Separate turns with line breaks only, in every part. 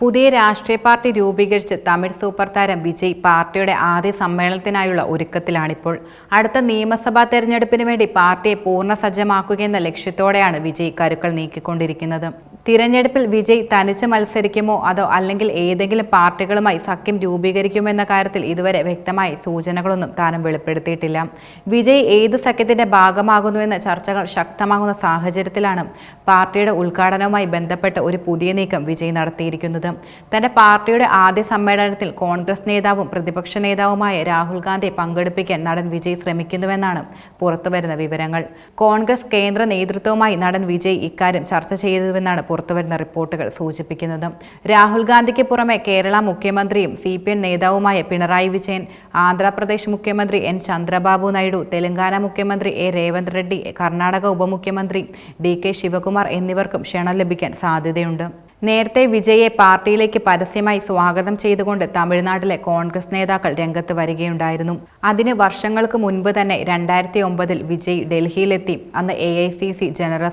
പുതിയ രാഷ്ട്രീയ പാർട്ടി രൂപീകരിച്ച് തമിഴ് സൂപ്പർ താരം വിജയ് പാർട്ടിയുടെ ആദ്യ സമ്മേളനത്തിനായുള്ള ഒരുക്കത്തിലാണിപ്പോൾ. അടുത്ത നിയമസഭാ തെരഞ്ഞെടുപ്പിന് വേണ്ടി പാർട്ടിയെ പൂർണ സജ്ജമാക്കുകയെന്ന ലക്ഷ്യത്തോടെയാണ് വിജയ് കരുക്കൾ നീക്കിക്കൊണ്ടിരിക്കുന്നത്. തിരഞ്ഞെടുപ്പിൽ വിജയ് തനിച്ച് മത്സരിക്കുമോ അതോ അല്ലെങ്കിൽ ഏതെങ്കിലും പാർട്ടികളുമായി സഖ്യം രൂപീകരിക്കുമോ എന്ന കാര്യത്തിൽ ഇതുവരെ വ്യക്തമായ സൂചനകളൊന്നും താരം വെളിപ്പെടുത്തിയിട്ടില്ല. വിജയ് ഏത് സഖ്യത്തിന്റെ ഭാഗമാകുന്നുവെന്ന ചർച്ചകൾ ശക്തമാകുന്ന സാഹചര്യത്തിലാണ് പാർട്ടിയുടെ ഉദ്ഘാടനവുമായി ബന്ധപ്പെട്ട ഒരു പുതിയ നീക്കം വിജയ് നടത്തിയിരിക്കുന്നത്. തന്റെ പാർട്ടിയുടെ ആദ്യ സമ്മേളനത്തിൽ കോൺഗ്രസ് നേതാവും പ്രതിപക്ഷ നേതാവുമായ രാഹുൽ ഗാന്ധി പങ്കെടുപ്പിക്കാൻ നടൻ വിജയ് ശ്രമിക്കുന്നുവെന്നാണ് പുറത്തുവരുന്ന വിവരങ്ങൾ. കോൺഗ്രസ് കേന്ദ്ര നേതൃത്വവുമായി നടൻ വിജയ് ഇക്കാര്യം ചർച്ച ചെയ്തുവെന്നാണ് പുറത്തുവരുന്ന റിപ്പോർട്ടുകൾ സൂചിപ്പിക്കുന്നത്. രാഹുൽ ഗാന്ധിക്ക് പുറമെ കേരള മുഖ്യമന്ത്രിയും സി പി എം നേതാവുമായ പിണറായി വിജയൻ ആന്ധ്രാപ്രദേശ് മുഖ്യമന്ത്രി എൻ ചന്ദ്രബാബു നായിഡു തെലങ്കാന മുഖ്യമന്ത്രി എ രേവന്ത് റെഡ്ഡി കർണാടക ഉപമുഖ്യമന്ത്രി ഡി കെ ശിവകുമാർ എന്നിവർക്കും ക്ഷണം ലഭിക്കാൻ സാധ്യതയുണ്ട്. നേരത്തെ വിജയെ പാർട്ടിയിലേക്ക് പരസ്യമായി സ്വാഗതം ചെയ്തുകൊണ്ട് തമിഴ്നാട്ടിലെ കോൺഗ്രസ് നേതാക്കൾ രംഗത്ത് വരികയുണ്ടായിരുന്നു. അതിന് വർഷങ്ങൾക്ക് മുൻപ് തന്നെ രണ്ടായിരത്തി ഒമ്പതിൽ വിജയ് ഡൽഹിയിലെത്തി. അന്ന് A I C C general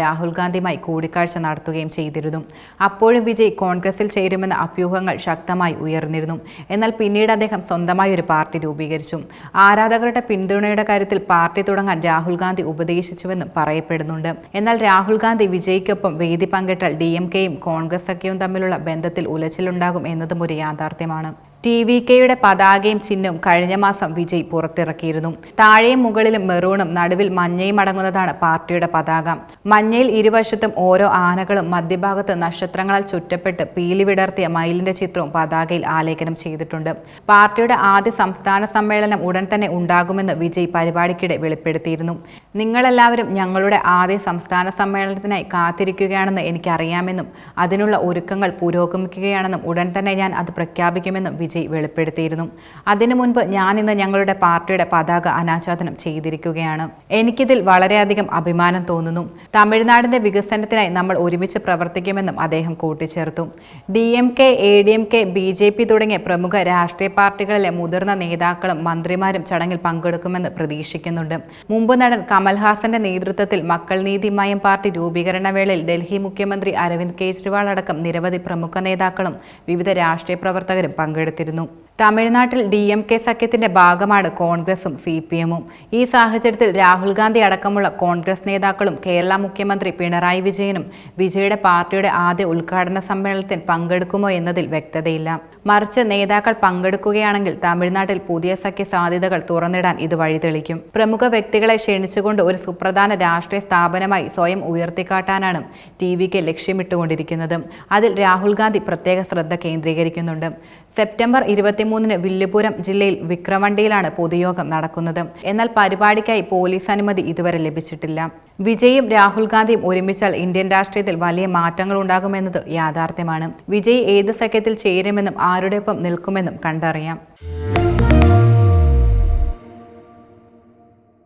Rahul ഗാന്ധിയുമായി കൂടിക്കാഴ്ച നടത്തുകയും ചെയ്തിരുന്നു. അപ്പോഴും വിജയ് കോൺഗ്രസിൽ ചേരുമെന്ന അഭ്യൂഹങ്ങൾ ശക്തമായി ഉയർന്നിരുന്നു. എന്നാൽ പിന്നീട് അദ്ദേഹം സ്വന്തമായി ഒരു പാർട്ടി രൂപീകരിച്ചു. ആരാധകരുടെ പിന്തുണയുടെ കാര്യത്തിൽ പാർട്ടി തുടങ്ങാൻ രാഹുൽ ഗാന്ധി ഉപദേശിച്ചുവെന്നും പറയപ്പെടുന്നുണ്ട്. എന്നാൽ രാഹുൽ ഗാന്ധി വിജയ്ക്കൊപ്പം വേദി പങ്കിട്ടാൽ ഡി എം കെയും കോൺഗ്രസ് സഖ്യവും തമ്മിലുള്ള ബന്ധത്തിൽ ഉലച്ചിലുണ്ടാകും എന്നതും ഒരു യാഥാർത്ഥ്യമാണ്. ടി വി കെയുടെ പതാകയും ചിഹ്നവും കഴിഞ്ഞ മാസം വിജയ് പുറത്തിറക്കിയിരുന്നു. താഴെയും മുകളിലും മെറൂണും നടുവിൽ മഞ്ഞയും അടങ്ങുന്നതാണ് പാർട്ടിയുടെ പതാക. മഞ്ഞയിൽ ഇരുവശത്തും ഓരോ ആനകളും മധ്യഭാഗത്ത് നക്ഷത്രങ്ങളാൽ ചുറ്റപ്പെട്ട് പീലി വിടർത്തിയ മയിലിന്റെ ചിത്രവും പതാകയിൽ ആലേഖനം ചെയ്തിട്ടുണ്ട്. പാർട്ടിയുടെ ആദ്യ സംസ്ഥാന സമ്മേളനം ഉടൻ തന്നെ ഉണ്ടാകുമെന്ന് വിജയ് പരിപാടിക്കിടെ വെളിപ്പെടുത്തിയിരുന്നു. നിങ്ങളെല്ലാവരും ഞങ്ങളുടെ ആദ്യ സംസ്ഥാന സമ്മേളനത്തിനായി കാത്തിരിക്കുകയാണെന്ന് എനിക്കറിയാമെന്നും അതിനുള്ള ഒരുക്കങ്ങൾ പുരോഗമിക്കുകയാണെന്നും ഉടൻ തന്നെ ഞാൻ അത് പ്രഖ്യാപിക്കുമെന്നും വിജയ് വെളിപ്പെടുത്തിയിരുന്നു. അതിനു മുൻപ് ഞാൻ ഇന്ന് ഞങ്ങളുടെ പാർട്ടിയുടെ പതാക അനാച്ഛാദനം ചെയ്തിരിക്കുകയാണ്. എനിക്കിതിൽ വളരെയധികം അഭിമാനം തോന്നുന്നു. തമിഴ്നാടിന്റെ വികസനത്തിനായി നമ്മൾ ഒരുമിച്ച് പ്രവർത്തിക്കുമെന്നും അദ്ദേഹം കൂട്ടിച്ചേർത്തു. D M K A D M K B J P തുടങ്ങിയ പ്രമുഖ രാഷ്ട്രീയ പാർട്ടികളിലെ മുതിർന്ന നേതാക്കളും മന്ത്രിമാരും ചടങ്ങിൽ പങ്കെടുക്കുമെന്ന് പ്രതീക്ഷിക്കുന്നുണ്ട്. മുമ്പ് നടൻ കമൽഹാസന്റെ നേതൃത്വത്തിൽ മക്കൾ നീതി മയം പാർട്ടി രൂപീകരണ വേളയിൽ ഡൽഹി മുഖ്യമന്ത്രി അരവിന്ദ് കെജ്രിവാൾ അടക്കം നിരവധി പ്രമുഖ നേതാക്കളും വിവിധ രാഷ്ട്രീയ പ്രവർത്തകരും പങ്കെടുത്തിരുന്നു തമിഴ്നാട്ടിൽ ഡി എം കെ സഖ്യത്തിന്റെ ഭാഗമാണ് കോൺഗ്രസും സി പി എമ്മും. ഈ സാഹചര്യത്തിൽ രാഹുൽ ഗാന്ധി അടക്കമുള്ള കോൺഗ്രസ് നേതാക്കളും കേരള മുഖ്യമന്ത്രി പിണറായി വിജയനും വിജയുടെ പാർട്ടിയുടെ ആദ്യ ഉദ്ഘാടന സമ്മേളനത്തിൽ പങ്കെടുക്കുമോ എന്നതിൽ വ്യക്തതയില്ല. മറിച്ച് നേതാക്കൾ പങ്കെടുക്കുകയാണെങ്കിൽ തമിഴ്നാട്ടിൽ പുതിയ സഖ്യ സാധ്യതകൾ തുറന്നിടാൻ ഇത് വഴിതെളിക്കും. പ്രമുഖ വ്യക്തികളെ ക്ഷണിച്ചുകൊണ്ട് ഒരു സുപ്രധാന രാഷ്ട്രീയ സ്ഥാപനമായി സ്വയം ഉയർത്തിക്കാട്ടാനാണ് ടി വിക്ക് ലക്ഷ്യമിട്ടുകൊണ്ടിരിക്കുന്നത്. അതിൽ രാഹുൽ ഗാന്ധി പ്രത്യേക ശ്രദ്ധ കേന്ദ്രീകരിക്കുന്നുണ്ട്. സെപ്റ്റംബർ ഇരുപത്തിമൂന്നിന് വില്ലുപുരം ജില്ലയിൽ വിക്രവണ്ടിയിലാണ് പൊതുയോഗം നടക്കുന്നത്. എന്നാൽ പരിപാടിക്കായി പോലീസ് അനുമതി ഇതുവരെ ലഭിച്ചിട്ടില്ല. വിജയും രാഹുൽ ഗാന്ധിയും ഒരുമിച്ചാൽ ഇന്ത്യൻ രാഷ്ട്രീയത്തിൽ വലിയ മാറ്റങ്ങൾ ഉണ്ടാകുമെന്നത് യാഥാർത്ഥ്യമാണ്. വിജയ് ഏത് സഖ്യത്തിൽ ചേരുമെന്നും ആരുടെ ഒപ്പം നിൽക്കുമെന്നും കണ്ടറിയാം.